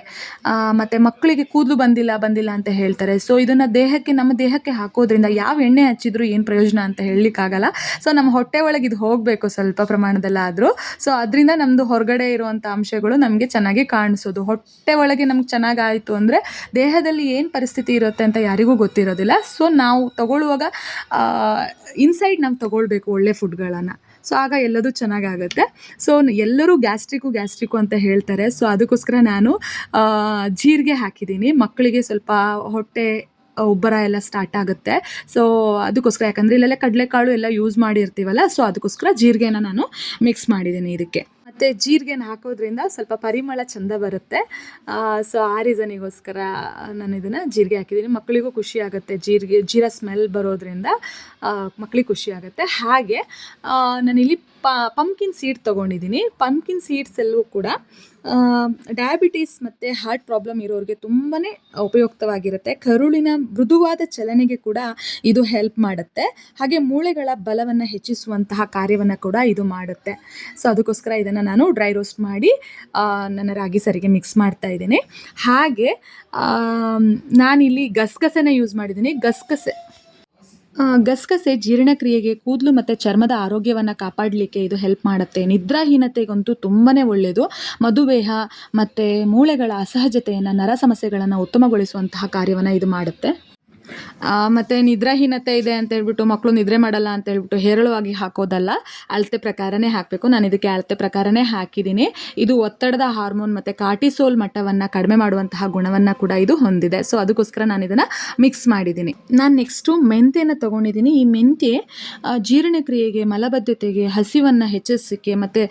ಮತ್ತು ಮಕ್ಕಳಿಗೆ ಕೂದಲು ಬಂದಿಲ್ಲ ಬಂದಿಲ್ಲ ಅಂತ ಹೇಳ್ತಾರೆ. ಸೊ ಇದನ್ನು ದೇಹಕ್ಕೆ, ನಮ್ಮ ದೇಹಕ್ಕೆ ಹಾಕೋದ್ರಿಂದ ಯಾವ ಎಣ್ಣೆ ಹಚ್ಚಿದ್ರು ಏನು ಪ್ರಯೋಜನ ಅಂತ ಹೇಳಲಿಕ್ಕಾಗಲ್ಲ. ಸೊ ನಮ್ಮ ಹೊಟ್ಟೆ ಒಳಗೆ ಇದು ಹೋಗಬೇಕು ಸ್ವಲ್ಪ ಪ್ರಮಾಣದಲ್ಲಾದರೂ. ಸೊ ಅದರಿಂದ ನಮ್ಮದು ಹೊರಗಡೆ ಇರುವಂಥ ಅಂಶಗಳು ನಮಗೆ ಚೆನ್ನಾಗಿ ಕಾಣಿಸೋದು. ಹೊಟ್ಟೆ ಒಳಗೆ ನಮ್ಗೆ ಚೆನ್ನಾಗಾಯಿತು ಅಂದರೆ ದೇಹದಲ್ಲಿ ಏನು ಪರಿಸ್ಥಿತಿ ಇರುತ್ತೆ ಅಂತ ಯಾರಿಗೂ ಗೊತ್ತಿರೋದಿಲ್ಲ. ಸೊ ನಾವು ತಗೊಳ್ಳುವಾಗ ಇನ್ಸೈಡ್ ನಾವು ತಗೊಳ್ಬೇಕು ಒಳ್ಳೆ ಫುಡ್ಗಳನ್ನು ಸೊ ಆಗ ಎಲ್ಲದೂ ಚೆನ್ನಾಗಾಗುತ್ತೆ. ಸೊ ಎಲ್ಲರೂ ಗ್ಯಾಸ್ಟ್ರಿಕ್ಕು ಗ್ಯಾಸ್ಟ್ರಿಕ್ಕು ಅಂತ ಹೇಳ್ತಾರೆ. ಸೊ ಅದಕ್ಕೋಸ್ಕರ ನಾನು ಜೀರಿಗೆ ಹಾಕಿದ್ದೀನಿ. ಮಕ್ಕಳಿಗೆ ಸ್ವಲ್ಪ ಹೊಟ್ಟೆ ಉಬ್ಬರ ಎಲ್ಲ ಸ್ಟಾರ್ಟ್ ಆಗುತ್ತೆ. ಸೊ ಅದಕ್ಕೋಸ್ಕರ ಯಾಕಂದರೆ ಇಲ್ಲೆಲ್ಲ ಕಡಲೆಕಾಳು ಎಲ್ಲ ಯೂಸ್ ಮಾಡಿರ್ತೀವಲ್ಲ ಸೊ ಅದಕ್ಕೋಸ್ಕರ ಜೀರಿಗೆನ ನಾನು ಮಿಕ್ಸ್ ಮಾಡಿದ್ದೀನಿ ಇದಕ್ಕೆ. ಮತ್ತು ಜೀರಿಗೆನ ಹಾಕೋದ್ರಿಂದ ಸ್ವಲ್ಪ ಪರಿಮಳ ಚಂದ ಬರುತ್ತೆ. ಸೊ ಆ ರೀಸನಿಗೋಸ್ಕರ ನಾನು ಇದನ್ನು ಜೀರಿಗೆ ಹಾಕಿದ್ದೀನಿ. ಮಕ್ಕಳಿಗೂ ಖುಷಿ ಆಗುತ್ತೆ ಜೀರಿಗೆ, ಜೀರಾ ಸ್ಮೆಲ್ ಬರೋದ್ರಿಂದ ಮಕ್ಕಳಿಗೆ ಖುಷಿ ಆಗುತ್ತೆ. ಹಾಗೆ ನಾನು ನಾನಿಲ್ಲಿ ಪ ಪಂಪ್ಕಿನ್ ಸೀಡ್ ತೊಗೊಂಡಿದ್ದೀನಿ ಪಂಪ್ಕಿನ್ ಸೀಡ್ಸ್ ಎಲ್ಲವೂ ಕೂಡ ಡಯಾಬಿಟೀಸ್ ಮತ್ತು ಹಾರ್ಟ್ ಪ್ರಾಬ್ಲಮ್ ಇರೋರಿಗೆ ತುಂಬಾ ಉಪಯುಕ್ತವಾಗಿರುತ್ತೆ. ಕರುಳಿನ ಮೃದುವಾದ ಚಲನೆಗೆ ಕೂಡ ಇದು ಹೆಲ್ಪ್ ಮಾಡುತ್ತೆ. ಹಾಗೆ ಮೂಳೆಗಳ ಬಲವನ್ನು ಹೆಚ್ಚಿಸುವಂತಹ ಕಾರ್ಯವನ್ನು ಕೂಡ ಇದು ಮಾಡುತ್ತೆ. ಸೊ ಅದಕ್ಕೋಸ್ಕರ ಇದನ್ನು ನಾನು ಡ್ರೈ ರೋಸ್ಟ್ ಮಾಡಿ ನನ್ನ ರಾಗಿ ಸರಿಗೆ ಮಿಕ್ಸ್ ಮಾಡ್ತಾ ಇದ್ದೀನಿ. ಹಾಗೆ ನಾನಿಲ್ಲಿ ಗಸಗಸೆನ ಯೂಸ್ ಮಾಡಿದ್ದೀನಿ ಗಸಗಸೆ ಗಸಗಸೆ ಜೀರ್ಣಕ್ರಿಯೆಗೆ ಕೂದಲು ಮತ್ತು ಚರ್ಮದ ಆರೋಗ್ಯವನ್ನು ಕಾಪಾಡಲಿಕ್ಕೆ ಇದು ಹೆಲ್ಪ್ ಮಾಡುತ್ತೆ. ನಿದ್ರಾಹೀನತೆಗಂತೂ ತುಂಬಾ ಒಳ್ಳೆಯದು ಮಧುಮೇಹ ಮತ್ತು ಮೂಳೆಗಳ ಅಸಹಜತೆಯನ್ನು, ನರ ಸಮಸ್ಯೆಗಳನ್ನು ಉತ್ತಮಗೊಳಿಸುವಂತಹ ಕಾರ್ಯವನ್ನು ಇದು ಮಾಡುತ್ತೆ. ಮತ್ತು ನಿದ್ರಾಹೀನತೆ ಇದೆ ಅಂತ ಹೇಳ್ಬಿಟ್ಟು ಮಕ್ಕಳು ನಿದ್ರೆ ಮಾಡಲ್ಲ ಅಂತ ಹೇಳ್ಬಿಟ್ಟು ಹೇರಳವಾಗಿ ಹಾಕೋದಲ್ಲ. ಅಳತೆ ಪ್ರಕಾರನೇ ಹಾಕಬೇಕು. ನಾನು ಇದಕ್ಕೆ ಅಳತೆ ಪ್ರಕಾರನೇ ಹಾಕಿದ್ದೀನಿ ಇದು ಒತ್ತಡದ ಹಾರ್ಮೋನ್ ಮತ್ತು ಕಾರ್ಟಿಸೋಲ್ ಮಟ್ಟವನ್ನು ಕಡಿಮೆ ಮಾಡುವಂತಹ ಗುಣವನ್ನು ಕೂಡ ಇದು ಹೊಂದಿದೆ. ಸೊ ಅದಕ್ಕೋಸ್ಕರ ನಾನು ಇದನ್ನು ಮಿಕ್ಸ್ ಮಾಡಿದ್ದೀನಿ ನಾನು ನೆಕ್ಸ್ಟು ಮೆಂತೆಯನ್ನು ತೊಗೊಂಡಿದ್ದೀನಿ ಈ ಮೆಂತ್ಯೆ ಜೀರ್ಣಕ್ರಿಯೆಗೆ, ಮಲಬದ್ಧತೆಗೆ, ಹಸಿವನ್ನು ಹೆಚ್ಚಿಸಕ್ಕೆ ಮತ್ತು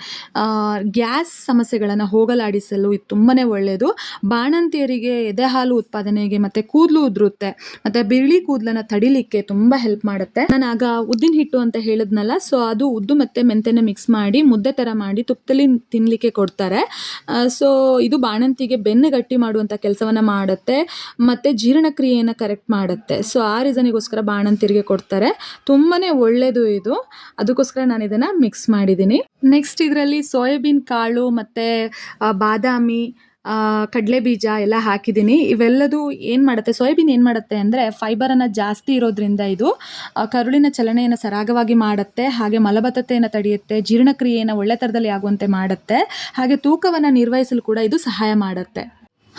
ಗ್ಯಾಸ್ ಸಮಸ್ಯೆಗಳನ್ನು ಹೋಗಲಾಡಿಸಲು ಇದು ತುಂಬಾ ಒಳ್ಳೆಯದು ಬಾಣಂತಿಯರಿಗೆ ಎದೆಹಾಲು ಉತ್ಪಾದನೆಗೆ ಮತ್ತು ಕೂದಲು ಉದುರುತ್ತೆ. ಮತ್ತು ಬಿಳಿ ಕೂದಲನ್ನ ತಡಿಲಿಕ್ಕೆ ತುಂಬಾ ಹೆಲ್ಪ್ ಮಾಡುತ್ತೆ. ನಾನು ಆಗ ಉದ್ದಿನ ಹಿಟ್ಟು ಅಂತ ಹೇಳಿದ್ನಲ್ಲ ಸೊ ಅದು ಉದ್ದು ಮತ್ತೆ ಮೆಂತೆನ ಮಿಕ್ಸ್ ಮಾಡಿ ಮುದ್ದೆ ತರ ಮಾಡಿ ತುಪ್ಪದಲ್ಲಿ ತಿನ್ನಲಿಕ್ಕೆ ಕೊಡ್ತಾರೆ. ಸೊ ಇದು ಬಾಣಂತಿಗೆ ಬೆನ್ನು ಗಟ್ಟಿ ಮಾಡುವಂತ ಕೆಲಸವನ್ನ ಮಾಡುತ್ತೆ, ಮತ್ತೆ ಜೀರ್ಣಕ್ರಿಯೆಯನ್ನು ಕರೆಕ್ಟ್ ಮಾಡುತ್ತೆ. ಸೊ ಆ ರೀಸನಿಗೋಸ್ಕರ ಬಾಣಂತಿರಿಗೆ ಕೊಡ್ತಾರೆ. ತುಂಬಾನೇ ಒಳ್ಳೆಯದು ಇದು. ಅದಕ್ಕೋಸ್ಕರ ನಾನು ಇದನ್ನ ಮಿಕ್ಸ್ ಮಾಡಿದ್ದೀನಿ ನೆಕ್ಸ್ಟ್ ಇದರಲ್ಲಿ ಸೋಯಾಬೀನ್ ಕಾಳು ಮತ್ತೆ ಬಾದಾಮಿ ಕಡಲೆ ಬೀಜ ಎಲ್ಲ ಹಾಕಿದ್ದೀನಿ. ಇವೆಲ್ಲದೂ ಏನು ಮಾಡುತ್ತೆ, ಸೋಯಾಬೀನ್ ಏನು ಮಾಡುತ್ತೆ ಅಂದರೆ ಫೈಬರನ್ನು ಜಾಸ್ತಿ ಇರೋದ್ರಿಂದ ಇದು ಕರುಳಿನ ಚಲನೆಯನ್ನು ಸರಾಗವಾಗಿ ಮಾಡುತ್ತೆ, ಹಾಗೆ ಮಲಬದ್ಧತೆಯನ್ನು ತಡೆಯುತ್ತೆ, ಜೀರ್ಣಕ್ರಿಯೆಯನ್ನು ಒಳ್ಳೆ ಥರದಲ್ಲಿ ಆಗುವಂತೆ ಮಾಡುತ್ತೆ, ಹಾಗೆ ತೂಕವನ್ನು ನಿರ್ವಹಿಸಲು ಕೂಡ ಇದು ಸಹಾಯ ಮಾಡುತ್ತೆ.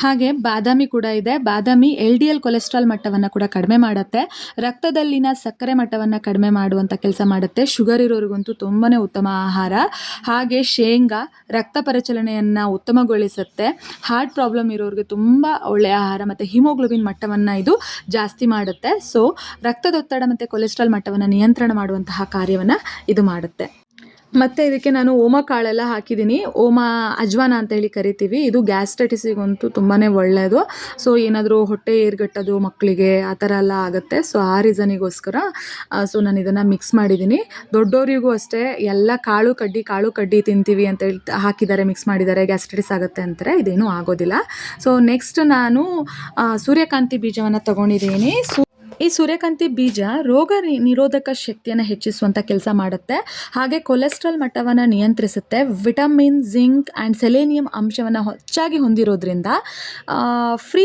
ಹಾಗೆ ಬಾದಾಮಿ ಕೂಡ ಇದೆ. ಬಾದಾಮಿ ಎಲ್ ಡಿ ಎಲ್ ಕೊಲೆಸ್ಟ್ರಾಲ್ ಮಟ್ಟವನ್ನು ಕೂಡ ಕಡಿಮೆ ಮಾಡುತ್ತೆ. ರಕ್ತದಲ್ಲಿನ ಸಕ್ಕರೆ ಮಟ್ಟವನ್ನು ಕಡಿಮೆ ಮಾಡುವಂಥ ಕೆಲಸ ಮಾಡುತ್ತೆ. ಶುಗರ್ ಇರೋರಿಗಂತೂ ತುಂಬಾ ಉತ್ತಮ ಆಹಾರ. ಹಾಗೆ ಶೇಂಗಾ ರಕ್ತ ಪರಿಚಲನೆಯನ್ನು ಉತ್ತಮಗೊಳಿಸುತ್ತೆ. ಹಾರ್ಟ್ ಪ್ರಾಬ್ಲಮ್ ಇರೋರಿಗೆ ತುಂಬ ಒಳ್ಳೆಯ ಆಹಾರ ಮತ್ತು ಹಿಮೋಗ್ಲೋಬಿನ್ ಮಟ್ಟವನ್ನು ಇದು ಜಾಸ್ತಿ ಮಾಡುತ್ತೆ. ಸೊ ರಕ್ತದೊತ್ತಡ ಮತ್ತು ಕೊಲೆಸ್ಟ್ರಾಲ್ ಮಟ್ಟವನ್ನು ನಿಯಂತ್ರಣ ಮಾಡುವಂತಹ ಕಾರ್ಯವನ್ನು ಇದು ಮಾಡುತ್ತೆ. ಮತ್ತು ಇದಕ್ಕೆ ನಾನು ಓಮ ಕಾಳೆಲ್ಲ ಹಾಕಿದ್ದೀನಿ. ಓಮ ಅಜ್ವಾನ ಅಂತೇಳಿ ಕರಿತೀವಿ. ಇದು ಗ್ಯಾಸ್ಟ್ರೈಟಿಸಿಗಂತೂ ತುಂಬಾ ಒಳ್ಳೆಯದು ಸೊ ಏನಾದರೂ ಹೊಟ್ಟೆ ಏರ್ಗಟ್ಟೋದು ಮಕ್ಕಳಿಗೆ ಆ ಥರ ಎಲ್ಲ ಆಗುತ್ತೆ. ಸೊ ಆ ರೀಸನಿಗೋಸ್ಕರ ಸೊ ನಾನು ಇದನ್ನು ಮಿಕ್ಸ್ ಮಾಡಿದ್ದೀನಿ. ದೊಡ್ಡವರಿಗೂ ಅಷ್ಟೇ ಎಲ್ಲ ಕಾಳು ಕಡ್ಡಿ ಕಾಳು ಕಡ್ಡಿ ತಿಂತೀವಿ ಅಂತ ಹೇಳಿ, ಹಾಕಿದ್ದಾರೆ ಮಿಕ್ಸ್ ಮಾಡಿದ್ದಾರೆ, ಗ್ಯಾಸ್ಟ್ರೈಟಿಸ್ ಆಗುತ್ತೆ ಅಂತಾರೆ. ಇದೇನೂ ಆಗೋದಿಲ್ಲ. ಸೊ ನೆಕ್ಸ್ಟ್ ನಾನು ಸೂರ್ಯಕಾಂತಿ ಬೀಜವನ್ನು ತಗೊಂಡಿದ್ದೀನಿ. ಸು ಈ ಸೂರ್ಯಕಾಂತಿ ಬೀಜ ರೋಗ ನಿರೋಧಕ ಶಕ್ತಿಯನ್ನು ಹೆಚ್ಚಿಸುವಂಥ ಕೆಲಸ ಮಾಡುತ್ತೆ. ಹಾಗೆ ಕೊಲೆಸ್ಟ್ರಾಲ್ ಮಟ್ಟವನ್ನು ನಿಯಂತ್ರಿಸುತ್ತೆ. ವಿಟಮಿನ್ ಜಿಂಕ್ ಆ್ಯಂಡ್ ಸೆಲೇನಿಯಂ ಅಂಶವನ್ನು ಹೆಚ್ಚಾಗಿ ಹೊಂದಿರೋದ್ರಿಂದ ಫ್ರೀ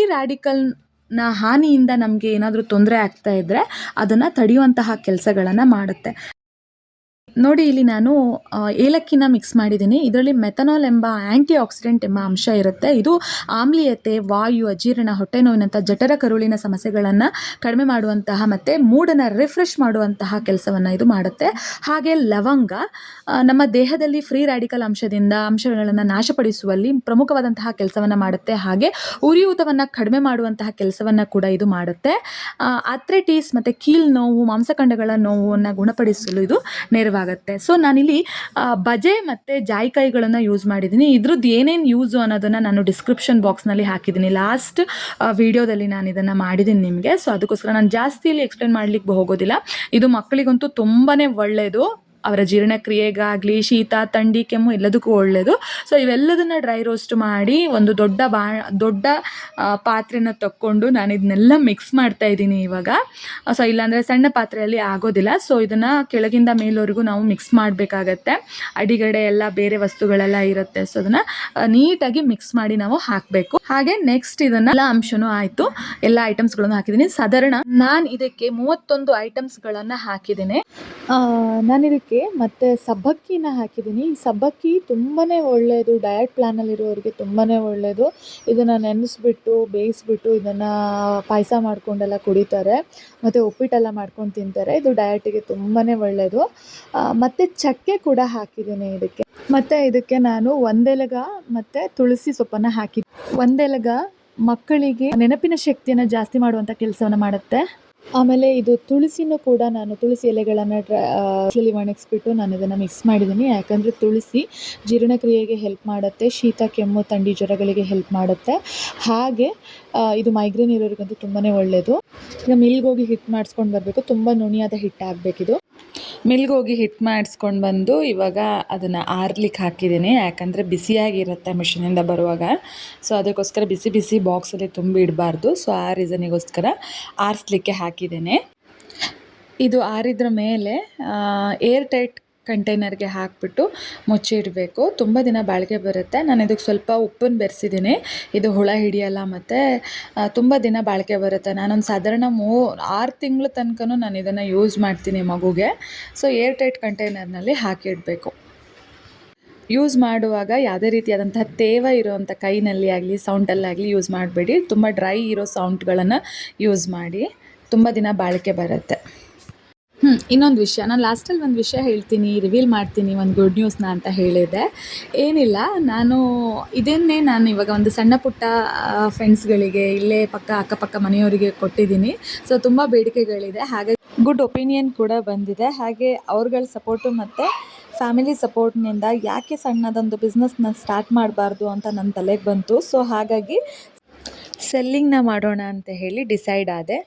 ನ ಹಾನಿಯಿಂದ ನಮಗೆ ಏನಾದರೂ ತೊಂದರೆ ಆಗ್ತಾ ಇದ್ದರೆ ಅದನ್ನು ತಡೆಯುವಂತಹ ಕೆಲಸಗಳನ್ನು ಮಾಡುತ್ತೆ. ನೋಡಿ, ಇಲ್ಲಿ ನಾನು ಏಲಕ್ಕಿನ ಮಿಕ್ಸ್ ಮಾಡಿದ್ದೀನಿ. ಇದರಲ್ಲಿ ಮೆಥನಾಲ್ ಎಂಬ ಆ್ಯಂಟಿ ಆಕ್ಸಿಡೆಂಟ್ ಎಂಬ ಅಂಶ ಇರುತ್ತೆ. ಇದು ಆಮ್ಲೀಯತೆ, ವಾಯು, ಅಜೀರ್ಣ, ಹೊಟ್ಟೆ ನೋವಿನಂಥ ಜಠರ ಕರುಳಿನ ಸಮಸ್ಯೆಗಳನ್ನು ಕಡಿಮೆ ಮಾಡುವಂತಹ ಮತ್ತು ಮೂಡನ್ನು ರಿಫ್ರೆಶ್ ಮಾಡುವಂತಹ ಕೆಲಸವನ್ನು ಇದು ಮಾಡುತ್ತೆ. ಹಾಗೆ ಲವಂಗ ನಮ್ಮ ದೇಹದಲ್ಲಿ ಫ್ರೀ ರ್ಯಾಡಿಕಲ್ ಅಂಶದಿಂದ ಅಂಶಗಳನ್ನು ನಾಶಪಡಿಸುವಲ್ಲಿ ಪ್ರಮುಖವಾದಂತಹ ಕೆಲಸವನ್ನು ಮಾಡುತ್ತೆ. ಹಾಗೆ ಉರಿಯೂತವನ್ನು ಕಡಿಮೆ ಮಾಡುವಂತಹ ಕೆಲಸವನ್ನು ಕೂಡ ಇದು ಮಾಡುತ್ತೆ. ಅಥ್ರೆಟೀಸ್ ಮತ್ತು ಕೀಲ್ ನೋವು ಮಾಂಸಖಂಡಗಳ ನೋವನ್ನು ಗುಣಪಡಿಸಲು ಇದು ನೆರವಾಗುತ್ತೆ. ಮಾಡಬೇಕಾಗತ್ತೆ ಸೊ ನಾನಿಲ್ಲಿ ಬಜೆ ಮತ್ತು ಜಾಯಿಕಾಯಿಗಳನ್ನು ಯೂಸ್ ಮಾಡಿದ್ದೀನಿ ಇದ್ರದ್ದು ಏನೇನು ಯೂಸು ಅನ್ನೋದನ್ನು ನಾನು ಡಿಸ್ಕ್ರಿಪ್ಷನ್ ಬಾಕ್ಸ್ನಲ್ಲಿ ಹಾಕಿದ್ದೀನಿ ಲಾಸ್ಟ್ ವಿಡಿಯೋದಲ್ಲಿ ನಾನು ಇದನ್ನು ಮಾಡಿದ್ದೀನಿ ನಿಮಗೆ. ಸೊ ಅದಕ್ಕೋಸ್ಕರ ನಾನು ಜಾಸ್ತಿ ಇಲ್ಲಿ ಎಕ್ಸ್ಪ್ಲೇನ್ ಮಾಡಲಿಕ್ಕೆ ಹೋಗೋದಿಲ್ಲ. ಇದು ಮಕ್ಕಳಿಗಂತೂ ತುಂಬಾ ಒಳ್ಳೆಯದು ಅವರ ಜೀರ್ಣಕ್ರಿಯೆಗಾಗಲಿ, ಶೀತ, ಥಂಡಿ, ಕೆಮ್ಮು ಎಲ್ಲದಕ್ಕೂ ಒಳ್ಳೆಯದು ಸೊ ಇವೆಲ್ಲದನ್ನು ಡ್ರೈ ರೋಸ್ಟ್ ಮಾಡಿ ಒಂದು ದೊಡ್ಡ ಬಾ, ದೊಡ್ಡ ಪಾತ್ರೆನ ತಕ್ಕೊಂಡು ನಾನು ಇದನ್ನೆಲ್ಲ ಮಿಕ್ಸ್ ಮಾಡ್ತಾ ಇದ್ದೀನಿ ಇವಾಗ. ಸೊ ಇಲ್ಲಾಂದರೆ ಸಣ್ಣ ಪಾತ್ರೆಯಲ್ಲಿ ಆಗೋದಿಲ್ಲ. ಸೊ ಇದನ್ನು ಕೆಳಗಿಂದ ಮೇಲವರೆಗೂ ನಾವು ಮಿಕ್ಸ್ ಮಾಡಬೇಕಾಗತ್ತೆ. ಅಡಿಗಡೆ ಎಲ್ಲ ಬೇರೆ ವಸ್ತುಗಳೆಲ್ಲ ಇರುತ್ತೆ. ಸೊ ಅದನ್ನು ನೀಟಾಗಿ ಮಿಕ್ಸ್ ಮಾಡಿ ನಾವು ಹಾಕಬೇಕು. ಹಾಗೆ ನೆಕ್ಸ್ಟ್ ಇದನ್ನು ಎಲ್ಲ ಅಂಶನೂ ಆಯಿತು. ಎಲ್ಲ ಐಟಮ್ಸ್ಗಳನ್ನು ಹಾಕಿದ್ದೀನಿ. ಸಾಧಾರಣ ನಾನು ಇದಕ್ಕೆ ಮೂವತ್ತೊಂದು ಐಟಮ್ಸ್ಗಳನ್ನು ಹಾಕಿದ್ದೀನಿ. ನಾನು ಇದಕ್ಕೆ ಮತ್ತು ಸಬ್ಬಕ್ಕಿನ ಹಾಕಿದ್ದೀನಿ. ಸಬ್ಬಕ್ಕಿ ತುಂಬಾ ಒಳ್ಳೆಯದು ಡಯಟ್ ಪ್ಲ್ಯಾನಲ್ಲಿರೋರಿಗೆ ತುಂಬಾ ಒಳ್ಳೆಯದು ಇದನ್ನು ನೆನೆಸ್ಬಿಟ್ಟು, ಬೇಯಿಸ್ಬಿಟ್ಟು ಇದನ್ನು ಪಾಯಸ ಮಾಡ್ಕೊಂಡೆಲ್ಲ ಕುಡಿತಾರೆ. ಮತ್ತು ಉಪ್ಪಿಟ್ಟೆಲ್ಲ ಮಾಡ್ಕೊಂಡು ತಿಂತಾರೆ. ಇದು ಡಯಟಿಗೆ ತುಂಬಾ ಒಳ್ಳೆಯದು ಮತ್ತು ಚಕ್ಕೆ ಕೂಡ ಹಾಕಿದ್ದೀನಿ ಇದಕ್ಕೆ. ಮತ್ತು ಇದಕ್ಕೆ ನಾನು ಒಂದೆಲಗ ಮತ್ತು ತುಳಸಿ ಸೊಪ್ಪನ್ನು ಹಾಕಿದ್ದೆ ಒಂದೆಲಗ ಮಕ್ಕಳಿಗೆ ನೆನಪಿನ ಶಕ್ತಿಯನ್ನು ಜಾಸ್ತಿ ಮಾಡುವಂಥ ಕೆಲಸವನ್ನು ಮಾಡುತ್ತೆ. ಆಮೇಲೆ ಇದು ತುಳಸಿನೂ ಕೂಡ ನಾನು ತುಳಸಿ ಎಲೆಗಳನ್ನು ಅಲ್ಲಿ ಒಣಗಿಸ್ಬಿಟ್ಟು ನಾನು ಇದನ್ನು ಮಿಕ್ಸ್ ಮಾಡಿದ್ದೀನಿ. ಯಾಕಂದರೆ ತುಳಸಿ ಜೀರ್ಣಕ್ರಿಯೆಗೆ ಹೆಲ್ಪ್ ಮಾಡುತ್ತೆ, ಶೀತ, ಕೆಮ್ಮು ತಂಡಿ ಜ್ವರಗಳಿಗೆ ಹೆಲ್ಪ್ ಮಾಡುತ್ತೆ. ಹಾಗೆ ಇದು ಮೈಗ್ರೇನ್ ಇರೋರಿಗಂತೂ ತುಂಬಾ ಒಳ್ಳೆಯದು ಈಗ ಮಿಲ್ಗೆ ಹೋಗಿ ಹಿಟ್ಟು ಮಾಡಿಸ್ಕೊಂಡು ಬರಬೇಕು. ತುಂಬ ನುಣಿಯಾದ ಹಿಟ್ಟು ಆಗಬೇಕಿದು ಮಿಲ್ಗೆ ಹೋಗಿ ಹಿಟ್ಟು ಮಾಡಿಸ್ಕೊಂಡು ಬಂದು ಇವಾಗ ಅದನ್ನು ಆರ್ಲಿಕ್ಕೆ ಹಾಕಿದ್ದೀನಿ. ಯಾಕಂದರೆ ಬಿಸಿಯಾಗಿರುತ್ತೆ ಮಿಷಿನಿಂದ ಬರುವಾಗ. ಸೊ ಅದಕ್ಕೋಸ್ಕರ ಬಿಸಿ ಬಿಸಿ ಬಾಕ್ಸಲ್ಲಿ ತುಂಬಿ ಇಡಬಾರ್ದು. ಸೊ ಆ ರೀಸನಿಗೋಸ್ಕರ ಆರಿಸ್ಲಿಕ್ಕೆ ಹಾಕಿದ್ದೇನೆ. ಇದು ಆರಿದ್ರ ಮೇಲೆ ಏರ್ ಟೈಟ್ ಕಂಟೈನರ್ಗೆ ಹಾಕಿಬಿಟ್ಟು ಮುಚ್ಚಿಡಬೇಕು. ತುಂಬ ದಿನ ಬಾಳಿಕೆ ಬರುತ್ತೆ. ನಾನು ಇದಕ್ಕೆ ಸ್ವಲ್ಪ ಉಪ್ಪನ್ನು ಬೆರೆಸಿದ್ದೀನಿ ಇದು ಹುಳ ಹಿಡಿಯಲ್ಲ ಮತ್ತು ತುಂಬ ದಿನ ಬಾಳಿಕೆ ಬರುತ್ತೆ. ನಾನೊಂದು ಸಾಧಾರಣ ಮೂ, ಆರು ತಿಂಗಳ ತನಕನೂ ನಾನು ಇದನ್ನು ಯೂಸ್ ಮಾಡ್ತೀನಿ ಮಗುಗೆ. ಸೊ ಏರ್ ಟೈಟ್ ಕಂಟೈನರ್ನಲ್ಲಿ ಹಾಕಿಡಬೇಕು. ಯೂಸ್ ಮಾಡುವಾಗ ಯಾವುದೇ ರೀತಿಯಾದಂಥ ತೇವ ಇರುವಂಥ ಕೈನಲ್ಲಿ ಆಗಲಿ ಸೌಂಡಲ್ಲಾಗಲಿ ಯೂಸ್ ಮಾಡಬೇಡಿ. ತುಂಬ ಡ್ರೈ ಇರೋ ಸೌಂಡ್ಗಳನ್ನು ಯೂಸ್ ಮಾಡಿ. ತುಂಬ ದಿನ ಬಾಳಿಕೆ ಬರುತ್ತೆ. ಹ್ಞೂ ಇನ್ನೊಂದು ವಿಷಯ. ನಾನು ಲಾಸ್ಟಲ್ಲಿ ಒಂದು ವಿಷಯ ಹೇಳ್ತೀನಿ ರಿವೀಲ್ ಮಾಡ್ತೀನಿ, ಒಂದು ಗುಡ್ ನ್ಯೂಸ್ನ ಅಂತ ಹೇಳಿದೆ. ಏನಿಲ್ಲ, ನಾನು ಇದನ್ನೇ ನಾನು ಇವಾಗ ಒಂದು ಸಣ್ಣ ಪುಟ್ಟ ಫ್ರೆಂಡ್ಸ್ಗಳಿಗೆ ಇಲ್ಲೇ ಪಕ್ಕ, ಅಕ್ಕಪಕ್ಕ ಮನೆಯವರಿಗೆ ಕೊಟ್ಟಿದ್ದೀನಿ. ಸೊ ತುಂಬ ಬೇಡಿಕೆಗಳಿದೆ. ಹಾಗೆ ಗುಡ್ ಒಪಿನಿಯನ್ ಕೂಡ ಬಂದಿದೆ. ಹಾಗೆ ಅವ್ರಗಳ ಸಪೋರ್ಟು ಮತ್ತು ಫ್ಯಾಮಿಲಿ ಸಪೋರ್ಟ್ನಿಂದ ಯಾಕೆ ಸಣ್ಣದೊಂದು ಬಿಸ್ನೆಸ್ನ ಸ್ಟಾರ್ಟ್ ಮಾಡಬಾರ್ದು ಅಂತ ನನ್ನ ತಲೆಗೆ ಬಂತು. ಸೊ ಹಾಗಾಗಿ ಸೆಲ್ಲಿಂಗ್ನ ಮಾಡೋಣ ಅಂತ ಹೇಳಿ ಡಿಸೈಡ್ ಆದೆ.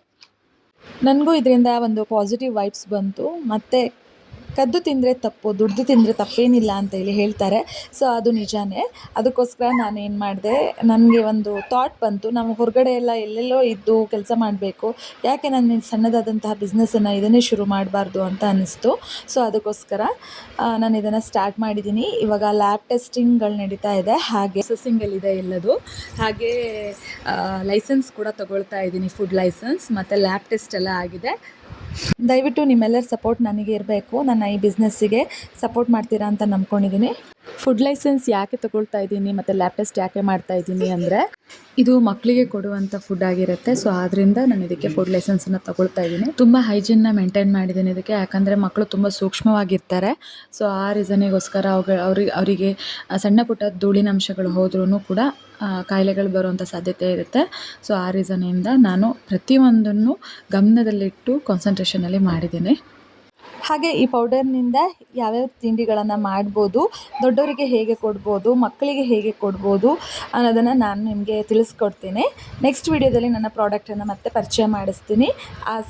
ನನಗೂ ಇದರಿಂದ ಒಂದು ಪಾಸಿಟಿವ್ ವೈಬ್ಸ್ ಬಂತು. ಮತ್ತು ಕದ್ದು ತಿಂದರೆ ತಪ್ಪು, ದುಡ್ದು ತಿಂದರೆ ತಪ್ಪೇನಿಲ್ಲ ಅಂತ ಹೇಳಿ ಹೇಳ್ತಾರೆ. ಸೊ ಅದು ನಿಜಾನೇ. ಅದಕ್ಕೋಸ್ಕರ ನಾನು ಏನು ಮಾಡಿದೆ, ನನಗೆ ಒಂದು ಥಾಟ್ ಬಂತು. ನಾವು ಹೊರಗಡೆ ಎಲ್ಲ ಎಲ್ಲೆಲ್ಲೋ ಇದ್ದು ಕೆಲಸ ಮಾಡಬೇಕು. ಯಾಕೆ ನಾನು ಸಣ್ಣದಾದಂತಹ ಬಿಸ್ನೆಸ್ಸನ್ನು ಇದನ್ನೇ ಶುರು ಮಾಡಬಾರ್ದು ಅಂತ ಅನ್ನಿಸ್ತು. ಸೊ ಅದಕ್ಕೋಸ್ಕರ ನಾನು ಇದನ್ನು ಸ್ಟಾರ್ಟ್ ಮಾಡಿದ್ದೀನಿ ಇವಾಗ ಲ್ಯಾಬ್ ಟೆಸ್ಟಿಂಗ್ಗಳು ನಡೀತಾ ಇದೆ. ಹಾಗೆ ಇದೆ ಎಲ್ಲದು. ಹಾಗೆ ಲೈಸೆನ್ಸ್ ಕೂಡ ತಗೊಳ್ತಾ ಇದ್ದೀನಿ ಫುಡ್ ಲೈಸೆನ್ಸ್ ಮತ್ತು ಲ್ಯಾಬ್ ಟೆಸ್ಟ್ ಎಲ್ಲ ಆಗಿದೆ. ದಯವಿಟ್ಟು ನಿಮ್ಮೆಲ್ಲರ ಸಪೋರ್ಟ್ ನನಗೆ ಇರಬೇಕು. ನನ್ನ ಈ ಬಿಸ್ನೆಸ್ಸಿಗೆ ಸಪೋರ್ಟ್ ಮಾಡ್ತೀರಾ ಅಂತ ನಂಬ್ಕೊಂಡಿದ್ದೀನಿ ಫುಡ್ ಲೈಸೆನ್ಸ್ ಯಾಕೆ ತಗೊಳ್ತಾ ಇದ್ದೀನಿ ಮತ್ತು ಲ್ಯಾಬ್ ಟೆಸ್ಟ್ ಯಾಕೆ ಮಾಡ್ತಾ ಇದ್ದೀನಿ ಅಂದರೆ ಇದು ಮಕ್ಕಳಿಗೆ ಕೊಡುವಂಥ ಫುಡ್ ಆಗಿರುತ್ತೆ. ಸೊ ಆದ್ದರಿಂದ ನಾನು ಇದಕ್ಕೆ ಫುಡ್ ಲೈಸೆನ್ಸನ್ನು ತಗೊಳ್ತಾ ಇದ್ದೀನಿ ತುಂಬ ಹೈಜಿನ್ನ ಮೇಂಟೈನ್ ಮಾಡಿದ್ದೀನಿ ಇದಕ್ಕೆ. ಯಾಕಂದರೆ ಮಕ್ಕಳು ತುಂಬ ಸೂಕ್ಷ್ಮವಾಗಿರ್ತಾರೆ. ಸೊ ಆ ರೀಸನಿಗೋಸ್ಕರ ಅವ್ರಿಗೆ ಅವರಿಗೆ ಸಣ್ಣ ಪುಟ್ಟ ಧೂಳಿನಂಶಗಳು ಹೋದ್ರೂ ಕೂಡ ಕಾಯಿಲೆಗಳು ಬರುವಂಥ ಸಾಧ್ಯತೆ ಇರುತ್ತೆ. ಸೊ ಆ ರೀಸನಿಂದ ನಾನು ಪ್ರತಿಯೊಂದನ್ನು ಗಮನದಲ್ಲಿಟ್ಟು ಕಾನ್ಸಂಟ್ರೇಷನಲ್ಲಿ ಮಾಡಿದ್ದೀನಿ. ಹಾಗೆ ಈ ಪೌಡರ್ನಿಂದ ಯಾವ್ಯಾವ ತಿಂಡಿಗಳನ್ನು ಮಾಡ್ಬೋದು, ದೊಡ್ಡವರಿಗೆ ಹೇಗೆ ಕೊಡ್ಬೋದು, ಮಕ್ಕಳಿಗೆ ಹೇಗೆ ಕೊಡ್ಬೋದು ಅನ್ನೋದನ್ನು ನಾನು ನಿಮಗೆ ತಿಳಿಸ್ಕೊಡ್ತೀನಿ. ನೆಕ್ಸ್ಟ್ ವೀಡಿಯೋದಲ್ಲಿ ನನ್ನ ಪ್ರಾಡಕ್ಟನ್ನು ಮತ್ತೆ ಪರಿಚಯ ಮಾಡಿಸ್ತೀನಿ.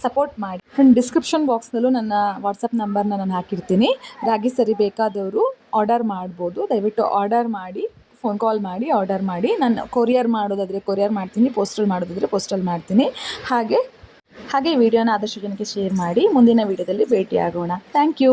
ಸಪೋರ್ಟ್ ಮಾಡಿ. ನನ್ನ ಡಿಸ್ಕ್ರಿಪ್ಷನ್ ಬಾಕ್ಸ್ನಲ್ಲೂ ನನ್ನ ವಾಟ್ಸಪ್ ನಂಬರ್ನ ನಾನು ಹಾಕಿರ್ತೀನಿ. ರಾಗಿ ಸರಿ ಬೇಕಾದವರು ಆರ್ಡರ್ ಮಾಡ್ಬೋದು. ದಯವಿಟ್ಟು ಆರ್ಡರ್ ಮಾಡಿ. ಫೋನ್ ಕಾಲ್ ಮಾಡಿ ಆರ್ಡರ್ ಮಾಡಿ, ನಾನು ಕೊರಿಯರ್ ಮಾಡೋದಾದರೆ ಕೊರಿಯರ್ ಮಾಡ್ತೀನಿ ಪೋಸ್ಟಲ್ ಮಾಡೋದಾದರೆ ಪೋಸ್ಟಲ್ ಮಾಡ್ತೀನಿ. ಹಾಗೆ ಹಾಗೆ ವಿಡಿಯೋನ ಆದಷ್ಟು ಜನಕ್ಕೆ ಶೇರ್ ಮಾಡಿ, ಮುಂದಿನ ವಿಡಿಯೋದಲ್ಲಿ ಭೇಟಿಯಾಗೋಣ. Thank you